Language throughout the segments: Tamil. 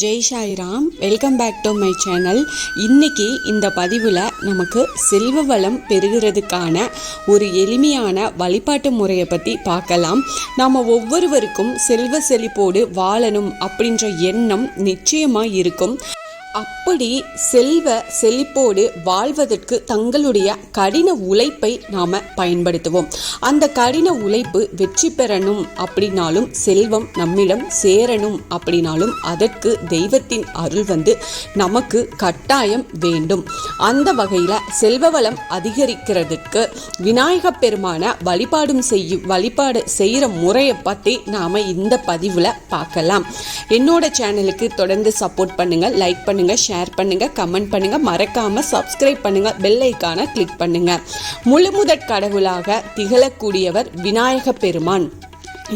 Jai Sairam welcome back to my channel. இன்னைக்கு இந்த பதிவில் நமக்கு செல்வ வளம் பெறுகிறதுக்கான ஒரு எளிமையான வழிபாட்டு முறையை பற்றி பார்க்கலாம். நாம் ஒவ்வொருவருக்கும் செல்வ செழிப்போடு வாழணும் அப்படின்ற எண்ணம் நிச்சயமாக இருக்கும். அப்படி செல்வ செழிப்போடு வாழ்வதற்கு தங்களுடைய கடின உழைப்பை நாம் பயன்படுத்துவோம். அந்த கடின உழைப்பு வெற்றி பெறணும் அப்படின்னாலும் செல்வம் நம்மிடம் சேரணும் அப்படின்னாலும் அதற்கு தெய்வத்தின் அருள் வந்து நமக்கு கட்டாயம் வேண்டும். அந்த வகையில் செல்வ வளம் அதிகரிக்கிறதுக்கு விநாயகப் பெருமான வழிபாடும் செய்யும் வழிபாடு செய்கிற முறையை பற்றி நாம் இந்த பதிவில் பார்க்கலாம். என்னோட சேனலுக்கு தொடர்ந்து சப்போர்ட் பண்ணுங்கள் லைக் பண்ணுங்கள் ஷேர் பண்ணுங்கள் கமெண்ட் பண்ணுங்கள் மறக்காமல் சப்ஸ்கிரைப் பண்ணுங்கள் பெல் ஐக்கானை கிளிக் பண்ணுங்கள் முழுமுதற் கடவுளாக திகழக்கூடியவர் விநாயக பெருமான்.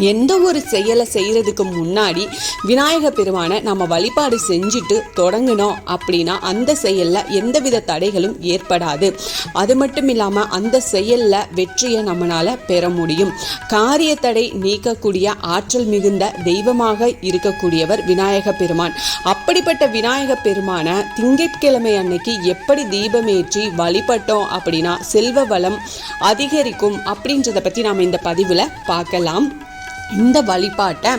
எந்த ஒரு செயலை செய்கிறதுக்கு முன்னாடி விநாயகர் பெருமானை நம்ம வழிபாடு செஞ்சுட்டு தொடங்கினோம் அப்படின்னா அந்த செயலில் எந்தவித தடைகளும் ஏற்படாது. அது மட்டும் இல்லாமல் அந்த செயலில் வெற்றியை நம்மளால் பெற முடியும். காரிய தடை நீக்கக்கூடிய ஆற்றல் மிகுந்த தெய்வமாக இருக்கக்கூடியவர் விநாயக பெருமான். அப்படிப்பட்ட விநாயக பெருமானை திங்கட்கிழமை அன்னைக்கு எப்படி தீபமேற்றி வழிபட்டோம் அப்படின்னா செல்வ வளம் அதிகரிக்கும் அப்படின்றத பற்றி நாம் இந்த பதிவில் பார்க்கலாம். இந்த வழிபாட்டை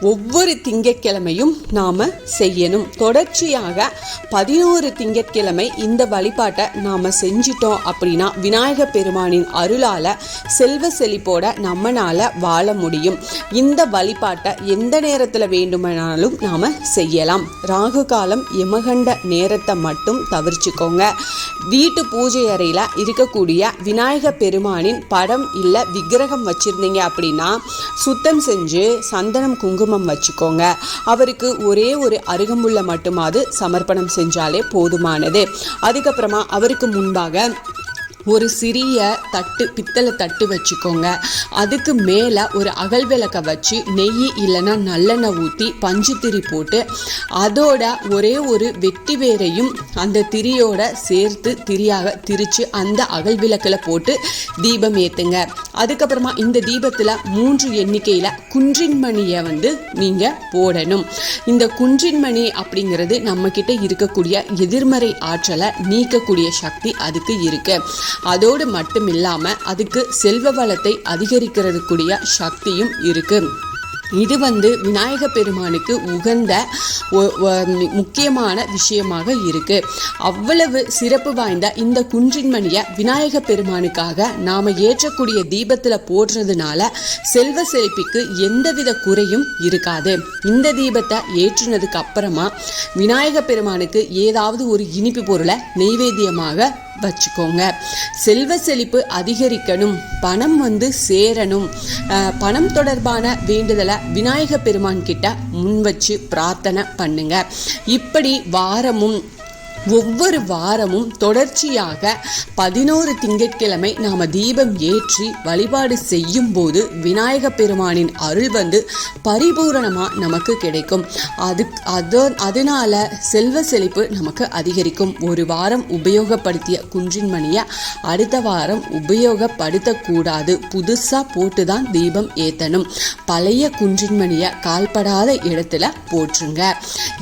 ஒவ்வொரு திங்கட்கிழமையும் நாம் செய்யணும். தொடர்ச்சியாக பதினோரு திங்கட்கிழமை இந்த வழிபாட்டை நாம் செஞ்சிட்டோம் அப்படின்னா விநாயக பெருமானின் அருளால் செல்வ செழிப்போட நம்மளால் வாழ முடியும். இந்த வழிபாட்டை எந்த நேரத்தில் வேண்டுமானாலும் நாம் செய்யலாம். ராகு காலம் எமகண்ட நேரத்தை மட்டும் தவிர்த்துக்கோங்க. வீட்டு பூஜை அறையில் இருக்கக்கூடிய விநாயக பெருமானின் படம் இல்லை விக்கிரகம் வச்சுருந்தீங்க அப்படின்னா சுத்தம் செஞ்சு சந்தனம் குங்குமம் வச்சுக்கோங்க. அவருக்கு ஒரே ஒரு அருகம்புள்ள மட்டுமாவது சமர்ப்பணம் செஞ்சாலே போதுமானது. அதுக்கப்புறமா அவருக்கு முன்பாக ஒரு சிறிய தட்டு பித்தளை தட்டு வச்சுக்கோங்க. அதுக்கு மேலே ஒரு அகல் விளக்கை வச்சு நெய் இல்லைன்னா நல்லெண்ணெய் ஊற்றி பஞ்சு திரி போட்டு அதோட ஒரே ஒரு வெட்டி வேரையும் அந்த திரியோட சேர்த்து திரியாக திரித்து அந்த அகல் விளக்கில் போட்டு தீபம் ஏற்றுங்க அதுக்கப்புறமா இந்த தீபத்தில் மூன்று எண்ணிக்கையில் குன்றின் மணியை வந்து நீங்கள் போடணும். இந்த குன்றின் மணி அப்படிங்கிறது நம்மக்கிட்ட இருக்கக்கூடிய எதிர்மறை ஆற்றலை நீக்கக்கூடிய சக்தி அதுக்கு இருக்குது அதோடு மட்டும் இல்லாமல் அதுக்கு செல்வ வளத்தை அதிகரிக்கிறதுக்குரிய சக்தியும் இருக்குது இது வந்து விநாயக பெருமானுக்கு உகந்த ஒ- முக்கியமான விஷயமாக இருக்கு. அவ்வளவு சிறப்பு வாய்ந்த இந்த குன்றின்மணியை விநாயக பெருமானுக்காக நாம ஏற்றக்கூடிய தீபத்துல போடுறதுனால செல்வ செழிப்பிற்கு எந்தவித குறையும் இருக்காது. இந்த தீபத்தை ஏற்றினதுக்கு அப்புறமா விநாயக பெருமானுக்கு ஏதாவது ஒரு இனிப்பு பொருளை நெய்வேத்தியமாக வச்சுக்கோங்க. செல்வ செழிப்பு அதிகரிக்கணும் பணம் வந்து சேரணும். பணம் தொடர்பான வேண்டுதலை விநாயக பெருமான் கிட்ட முன் வச்சு பிரார்த்தனை பண்ணுங்க. இப்படி வாரமும் ஒவ்வொரு வாரமும் தொடர்ச்சியாக பதினோரு திங்கட்கிழமை நாம் தீபம் ஏற்றி வழிபாடு செய்யும் போது விநாயக பெருமானின் அருள் வந்து பரிபூரணமாக நமக்கு கிடைக்கும். அது அது அதனால செல்வ செழிப்பு நமக்கு அதிகரிக்கும். ஒரு வாரம் உபயோகப்படுத்திய குன்றின் மணியை அடுத்த வாரம் உபயோகப்படுத்தக்கூடாது. புதுசாக போட்டு தான் தீபம் ஏற்றணும் பழைய குன்றின்மணியை கால்படாத இடத்துல போற்றுங்க.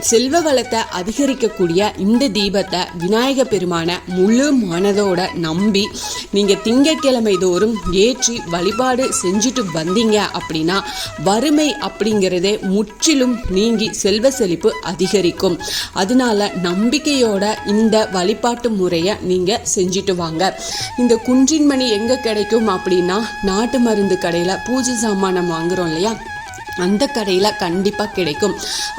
செல்வ வளத்தை அதிகரிக்கக்கூடிய இந்த தீபம் தெய்வத்தை விநாயக பெருமான முழு மனதோட நம்பி நீங்கள் திங்கட்கிழமை தோறும் ஏற்றி வழிபாடு செஞ்சுட்டு வந்தீங்க அப்படின்னா வறுமை அப்படிங்கிறதே முற்றிலும் நீங்கி செல்வ செழிப்பு அதிகரிக்கும். அதனால நம்பிக்கையோட இந்த வழிபாட்டு முறையை நீங்கள் செஞ்சுட்டு வாங்க. இந்த குன்றின் மணி எங்கே கிடைக்கும் அப்படின்னா நாட்டு மருந்து கடையில் பூஜை சாமானம் வாங்குறோம் இல்லையா? அந்த கடையில் கண்டிப்பாக கிடைக்கும்.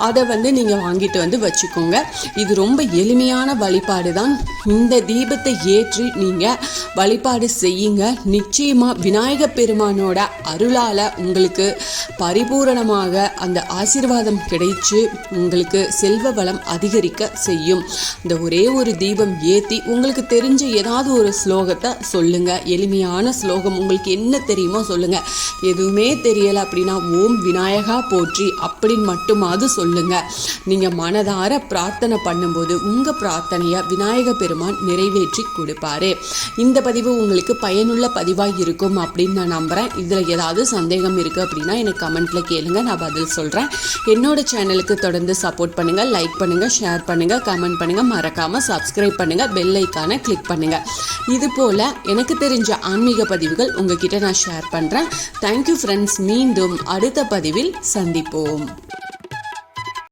அதை வந்து நீங்கள் வாங்கிட்டு வந்து வச்சுக்கோங்க. இது ரொம்ப எளிமையான வழிபாடு தான். இந்த தீபத்தை ஏற்றி நீங்கள் வழிபாடு செய்யுங்க. நிச்சயமாக விநாயக பெருமானோட அருளால் உங்களுக்கு பரிபூரணமாக அந்த ஆசீர்வாதம் கிடைச்சு உங்களுக்கு செல்வ வளம் அதிகரிக்க செய்யும். இந்த ஒரே ஒரு தீபம் ஏற்றி உங்களுக்கு தெரிஞ்ச ஏதாவது ஒரு ஸ்லோகத்தை சொல்லுங்கள் எளிமையான ஸ்லோகம் உங்களுக்கு என்ன தெரியுமோ சொல்லுங்கள் எதுவுமே தெரியலை அப்படின்னா ஓம் விநாயக விநாயகா போற்றி அப்படின்னு மட்டுமாவது சொல்லுங்க. நீங்க மனதார பிரார்த்தனை பண்ணும்போது உங்க பிரார்த்தனையை விநாயக பெருமான் நிறைவேற்றி கொடுப்பாரு. இந்த பதிவு உங்களுக்கு பயனுள்ள பதிவாக இருக்கும் அப்படின்னு நான் நம்புறேன். இதுல ஏதாவது சந்தேகம் இருக்கு அப்படின்னா எனக்கு கமெண்ட்ல கேளுங்க. நான் பதில் சொல்றேன். என்னோட சேனலுக்கு தொடர்ந்து சப்போர்ட் பண்ணுங்க லைக் பண்ணுங்க ஷேர் பண்ணுங்க கமெண்ட் பண்ணுங்க. மறக்காம சப்ஸ்கிரைப் பண்ணுங்க பெல் ஐக்கானை கிளிக் பண்ணுங்க. இது போல எனக்கு தெரிஞ்ச ஆன்மீக பதிவுகள் உங்ககிட்ட நான் ஷேர் பண்றேன். தேங்க்யூ ஃப்ரெண்ட்ஸ் மீண்டும் அடுத்த பதிவில் சந்திப்போம்.